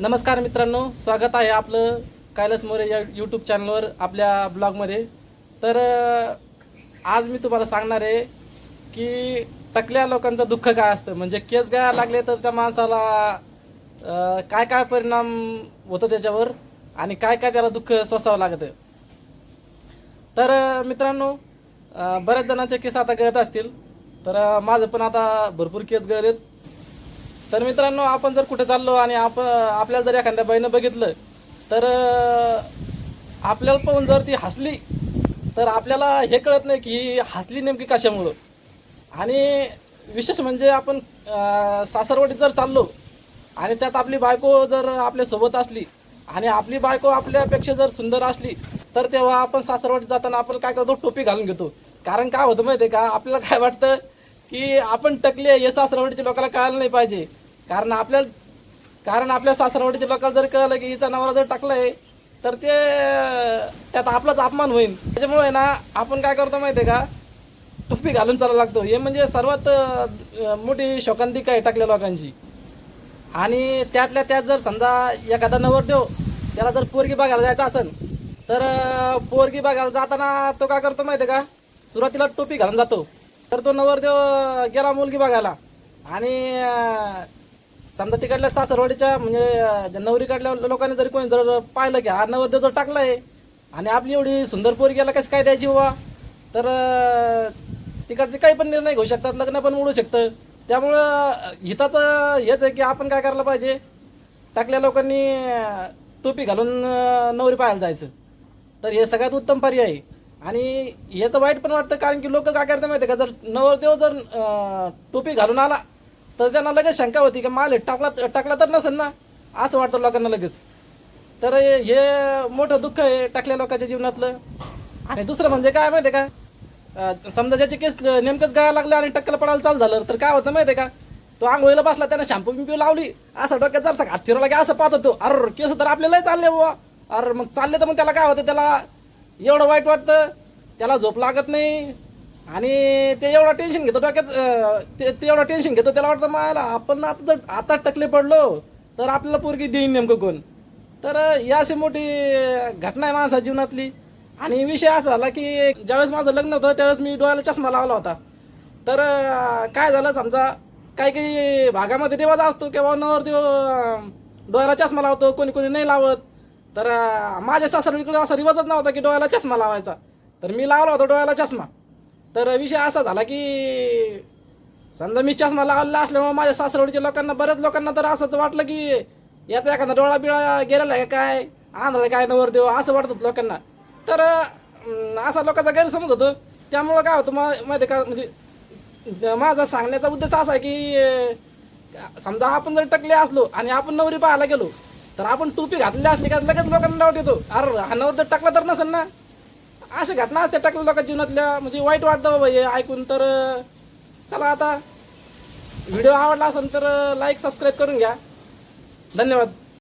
नमस्कार मित्रांनो स्वागत आहे आपलं कैलास मोरे या यूट्यूब चॅनलवर आपल्या ब्लॉगमध्ये तर आज मी तुम्हाला सांगणार आहे की टकल्या लोकांचं दुःख काय असतं? म्हणजे केस गायला लागले तर त्या माणसाला काय काय परिणाम होतं त्याच्यावर आणि काय काय त्याला दुःख सोसावं लागतं? तर मित्रांनो बऱ्याच जणांचे केस आता गळत असतील. तर माझं पण आता भरपूर केस गळलेत. तर मित्रांनो आपण जर कुठे चाललो आणि आपण आपल्याला जर एखाद्या बाईनं बघितलं तर आपल्याला पाहून जर ती हसली तर आपल्याला हे कळत नाही की ही हसली नेमकी कशामुळं. आणि विशेष म्हणजे आपण सासरवाडीत जर चाललो आणि त्यात आपली बायको जर आपल्यासोबत असली आणि आपली बायको आपल्यापेक्षा जर सुंदर असली तर तेव्हा आपण सासरवाडीत जाताना आपण काय करतो? टोपी घालून घेतो. कारण काय होतं माहिती आहे का? आपल्याला काय वाटतं की आपण टकले हे सासरवाडीच्या लोकांना कळायला नाही पाहिजे. कारण आपल्या कारण आपल्या सासरवाडीच्या लोकांना जर कळलं की हिचा नवरा जर टाकलाय तर ते त्यात आपलाच अपमान होईल. त्याच्यामुळे ना आपण काय करतो माहिती आहे का? टोपी घालून चालायला लागतो. हे म्हणजे सर्वात मोठी शोकांतिका आहे टाकल्या लोकांची. आणि त्यातल्या त्यात जर समजा एखादा नवरदेव त्याला जर पोरगी बघायला जायचं असेल तर पोरगी बघायला जाताना तो काय करतो माहिती आहे का? सुरुवातीला टोपी घालून जातो. तर तो नवरदेव गेला मुलगी बघायला. आणि समजा तिकडल्या सासरवाडीच्या म्हणजे नवरीकडल्या लोकांनी जरी कोणी जर पाहिलं की हा नवरदेव जर टाकलाय आणि आपली एवढी सुंदर पोरगीला कसं काय द्यायची बाबा तर तिकडचे काही पण निर्णय घेऊ शकतात लग्न पण उडू शकतं. त्यामुळं हिताचं हेच आहे की आपण काय करायला पाहिजे? टाकल्या लोकांनी टोपी घालून नवरी पाहायला जायचं. तर हे सगळ्यात उत्तम पर्याय आहे. आणि याचं वाईट पण वाटतं कारण की लोक काय करतात माहिती का जर नवरदेव जर टोपी घालून आला तर त्यांना लगेच शंका होती की माल टाकला टाकला तर नसेल ना? असं वाटतं लोकांना लगेच. तर हे- मोठं दुःख आहे टाकल्या लोकांच्या जीवनातलं. आणि दुसरं म्हणजे काय माहिती आहे का समजा ज्याचे केस नेमकंच गायला लागले आणि टक्कल पडायला चालू झालं तर काय होतं माहिती आहे का? तो आंघोळीला बसला त्यानं शॅम्पू पिंपू लावली. असं डोक्यात जरसा हात फिरवला की असं पाहत होतो. अरे केस तर आपल्यालाही चालले बुवा. अरे मग चालले तर मग त्याला काय होतं? त्याला एवढं वाईट वाटतं? त्याला झोप लागत नाही. आणि ते एवढं टेन्शन घेतो डोक्यात अं, ते ते एवढं टेन्शन घेतो त्याला वाटतं मला आपण आता जर आता टकले पडलो तर आपल्याला पोरगी देईन नेमकं कोण? तर ही अशी मोठी घटना आहे माणसा जीवनातली. आणि विषय असा झाला की ज्यावेळेस माझं लग्न होतं त्यावेळेस मी डोळ्याला चष्मा लावला होता. तर अं, काय झालं समजा काही काही भागामध्ये रिवाज असतो किंवा नवरदेव अं, डोळ्याला चष्मा लावतो कोणी कोणी नाही लावत. तर अं, माझ्या सासरकडे असा रिवाजच नव्हता की डोळ्याला चष्मा लावायचा. तर मी लावला होता डोळ्याला चष्मा. तर विषय असा झाला की समजा मी चष्मा लावला असल्यामुळे माझ्या सासरवडीच्या लोकांना बऱ्याच लोकांना तर असंच वाटलं की याचा एखादा डोळा बिळा गेलेला आहे काय? आंधळा काय नवर देव असं वाटत होतं लोकांना. तर असा लोकांचा गैरसमज होतो. त्यामुळं काय होतं मग माहिती का? म्हणजे माझा सांगण्याचा उद्देश असा आहे की समजा आपण जर टकले असलो आणि आपण नवरी पाहायला गेलो तर आपण टोपी घातलेली असली का लगेच लोकांना डाऊट येतो अरे हा नवर तर टाकला तर नसेल ना? अशा घटना असते टाकल्या लोकांच्या जीवनातल्या. म्हणजे वाईट वाटतं बाबा हे ऐकून. तर चला आता. व्हिडिओ आवडला असेल तर लाईक सबस्क्राईब करून घ्या. धन्यवाद.